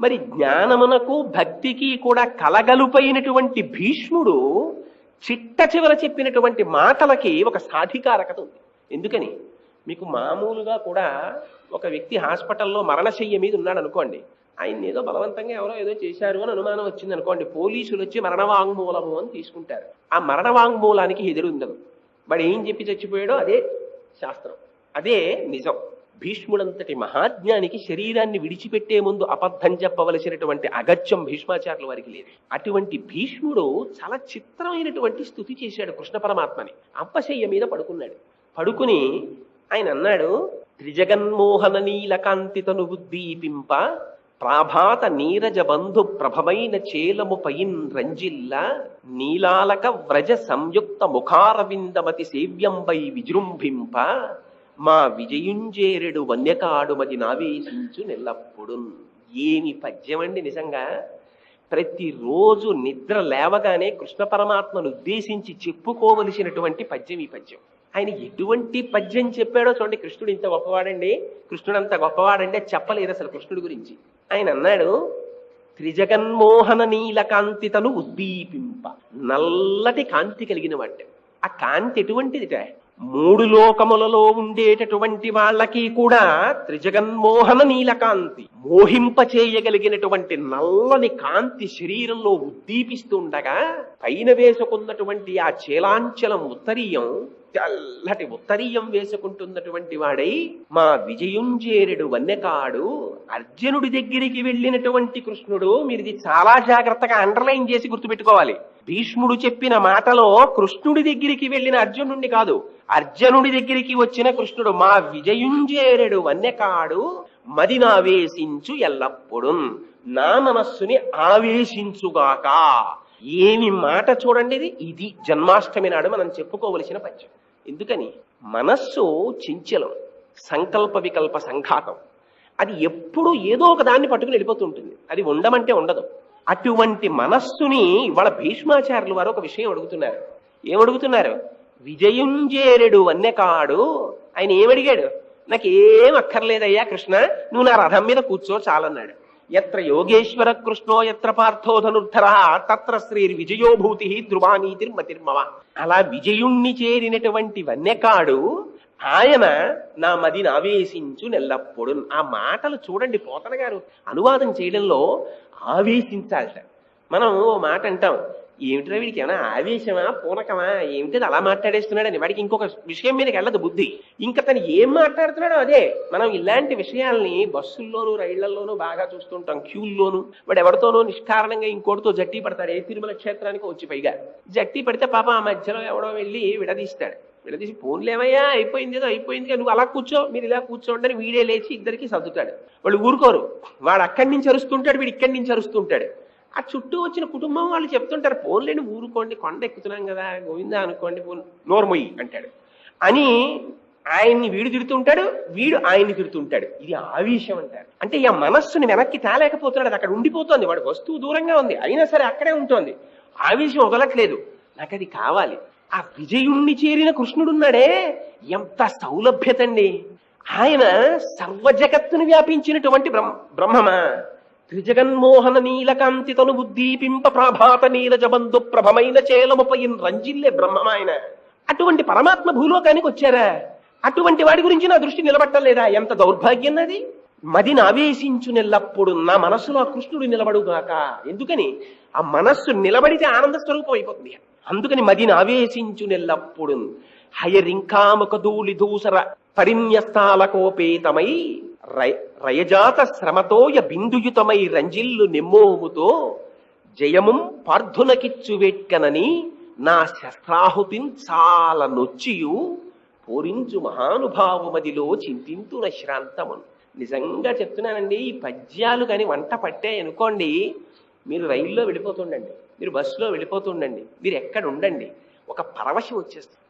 మరి జ్ఞానమునకు భక్తికి కూడా కలగలుపైనటువంటి భీష్ముడు చిట్ట చివర చెప్పినటువంటి మాటలకి ఒక సాధికారకత ఉంది. ఎందుకని? మీకు మామూలుగా కూడా ఒక వ్యక్తి హాస్పిటల్లో మరణశయ్య మీద ఉన్నాడు అనుకోండి ఆయన ఏదో బలవంతంగా ఎవరో ఏదో చేశారు అని అనుమానం వచ్చింది అనుకోండి పోలీసులు వచ్చి మరణ వాంగ్మూలము అని తీసుకుంటారు. ఆ మరణ వాంగ్మూలానికి ఎదురు వాడు ఏం చెప్పి చచ్చిపోయాడో అదే శాస్త్రం. అదే నిజం. భీష్ముడంతటి మహాజ్ఞానికి శరీరాన్ని విడిచిపెట్టే ముందు అబద్ధం చెప్పవలసినటువంటి అగత్యం భీష్మాచార్యుల వారికి లేదు. అటువంటి భీష్ముడు చాలా చిత్రమైనటువంటి స్థుతి చేశాడు కృష్ణ పరమాత్మని. అంపశయ్య మీద పడుకున్నాడు. పడుకుని ఆయన అన్నాడు త్రిజగన్మోహన నీలకాంతితను ఉద్దీపింప ప్రాభాత నీరజ బంధు ప్రభమైన చేలము పైన్ రంజిల్ల నీలాలక వ్రజ సంయుక్త ముఖారవిందమతి సేవ్యంబై విజృంభింప మా విజయుంజేరెడు వన్యకాడుమది నావేశించు నెల్లప్పుడు ఏమి అండి నిజంగా? ప్రతిరోజు నిద్ర లేవగానే కృష్ణ పరమాత్మను ఉద్దేశించి చెప్పుకోవలసినటువంటి పద్యం ఈ పద్యం. ఆయన ఎటువంటి పద్యం చెప్పాడో చూడండి కృష్ణుడు ఇంత గొప్పవాడండి. కృష్ణుడు అంత గొప్పవాడండి చెప్పలేదు అసలు కృష్ణుడి గురించి. ఆయన అన్నాడు త్రిజగన్మోహన నీల కాంతితను ఉద్దీపింప. నల్లటి కాంతి కలిగిన వాడు ఆ కాంతి ఎటువంటిదిట? మూడు లోకములలో ఉండేటటువంటి వాళ్ళకి కూడా త్రిజగన్మోహన నీలకాంతి. మోహింప చేయగలిగినటువంటి నల్లని కాంతి శరీరంలో ఉద్దీపిస్తుండగా పైన వేసుకున్నటువంటి ఆ చేలాంచలం ఉత్తరీయం తెల్లటి ఉత్తరీయం వేసుకుంటున్నటువంటి వాడై మా విజయుంజేరుడు వన్నెకాడు అర్జునుడి దగ్గరికి వెళ్ళినటువంటి కృష్ణుడు మీరు ఇది చాలా జాగ్రత్తగా అండర్లైన్ చేసి గుర్తుపెట్టుకోవాలి. భీష్ముడు చెప్పిన మాటలో కృష్ణుడి దగ్గరికి వెళ్ళిన అర్జునుడిని కాదు అర్జునుడి దగ్గరికి వచ్చిన కృష్ణుడు మా విజయుంజేరుడు వన్యకాడు మదినావేశించు ఎల్లప్పుడు నా మనస్సుని ఆవేశించుగాక. ఏమి మాట చూడండి ఇది? ఇది జన్మాష్టమి నాడు మనం చెప్పుకోవలసిన పద్యం ఎందుకని? మనస్సు చించలం సంకల్ప వికల్ప సంఘాతం. అది ఎప్పుడు ఏదో ఒక దాన్ని పట్టుకుని వెళ్ళిపోతుంటుంది అది ఉండమంటే ఉండదు. అటువంటి మనస్సుని ఇవాళ భీష్మాచార్యులు వారు ఒక విషయం అడుగుతున్నారు. ఏమడుగుతున్నారు? విజయుంజేరుడు వన్యకాడు. ఆయన ఏమడిగాడు? నాకేం అక్కర్లేదయ్యా కృష్ణ నువ్వు నా రథం మీద కూర్చో చాలన్నాడు. ఎత్ర యోగేశ్వర కృష్ణో ఎత్ర పార్థో ధనుర్ధర తత్ర శ్రీ విజయోభూతి ధ్రువానీతిర్మతిర్మవ అలా విజయుణ్ణి చేరినటువంటి వన్యకాడు ఆయన నా మదిని ఆవేశించు నెల్లప్పుడు ఆ మాటలు చూడండి పోతన గారు. అనువాదం చేయడంలో ఆవేశించాలట. మనం ఓ మాట అంటాం ఏమిట్రా వీడికి ఏమైనా ఆవేశమా పూనకమా? ఏమిటి అలా మాట్లాడేస్తున్నాడని? వాడికి ఇంకొక విషయం మీదకి వెళ్ళదు బుద్ధి. ఇంకా తను ఏం మాట్లాడుతున్నాడో అదే. మనం ఇలాంటి విషయాల్ని బస్సుల్లోనూ రైళ్ళలోనూ బాగా చూస్తుంటాం క్యూల్లోనూ. వాడు ఎవరితోనూ నిష్కారణంగా ఇంకోటితో జట్టి పడతాడు. ఏ తిరుమల క్షేత్రానికి వచ్చి పైగా. జట్టి పడితే పాప ఆ మధ్యలో ఎవడో వెళ్ళి విడదీస్తాడు. విడదీసి పోన్లేమయ్యా అయిపోయింది ఏదో అయిపోయింది నువ్వు అలా కూర్చో మీరు ఇలా కూర్చోండి అని వీడే లేచి ఇద్దరికి సర్దుతాడు. వాళ్ళు ఊరుకోరు. వాడు అక్కడి నుంచి అరుస్తుంటాడు వీడు ఇక్కడి నుంచి అరుస్తుంటాడు. ఆ చుట్టూ వచ్చిన కుటుంబం వాళ్ళు చెప్తుంటారు ఫోన్లేని ఊరుకోండి కొండ ఎక్కుతున్నాం కదా గోవిందా అనుకోండి ఫోన్ నోర్మొయ్యి అంటాడు. అని ఆయన్ని వీడు తిడుతుంటాడు వీడు ఆయన్ని తిడుతుంటాడు. ఇది ఆవేశం అంటారు. అంటే ఈ మనస్సుని వెనక్కి తేలేకపోతున్నాడు అది అక్కడ ఉండిపోతుంది. వాడు వస్తువు దూరంగా ఉంది అయినా సరే అక్కడే ఉంటుంది. ఆవేశం వదలట్లేదు. నాకు అది కావాలి. ఆ విజయుణ్ణి చేరిన కృష్ణుడున్నాడే. ఎంత సౌలభ్యత అండి ఆయన సర్వజగత్తును వ్యాపించినటువంటి బ్రహ్మ బ్రహ్మమా. త్రిజగన్మోహన నీలకాంతి తను ఉద్దీపింప ప్రాభాత నీలజబంధు ప్రభమైన చేలముపయిన్ రంజిల్లే బ్రహ్మమాయన అటువంటి పరమాత్మ భూలోకానికి వచ్చారా? అటువంటి వాడి గురించి నా దృష్టి నిలబట్టలేదా? ఎంత దౌర్భాగ్యం నాది. మదిని ఆవేశించునెల్లప్పుడు నా మనస్సులో ఆ కృష్ణుడు నిలబడుగాక. ఎందుకని? ఆ మనస్సు నిలబడితే ఆనంద స్వరూపం అయిపోతుంది. అందుకని మదిని ఆవేశించు నెల్లప్పుడు హయరింకాముక ధూళి దూసర పరిణ్యస్థాలకోపేతమై రయజాత శ్రమతోయ బిందుయుతమై రంజిల్లు నిమ్మోముతో జయముం పార్థునకిచ్చు వెట్కనని నా శస్త్రాహుతిన్ చాలా నొచ్చియు పూరించు మహానుభావమదిలో చింతింతున శ్రాంతము నిజంగా చెప్తున్నానండి ఈ పద్యాలు కానీ వంట పట్టాయనుకోండి అనుకోండి మీరు రైల్లో వెళ్ళిపోతుండండి మీరు బస్సులో వెళ్ళిపోతుండండి మీరు ఎక్కడ ఉండండి. ఒక పరవశం వచ్చేస్తుంది.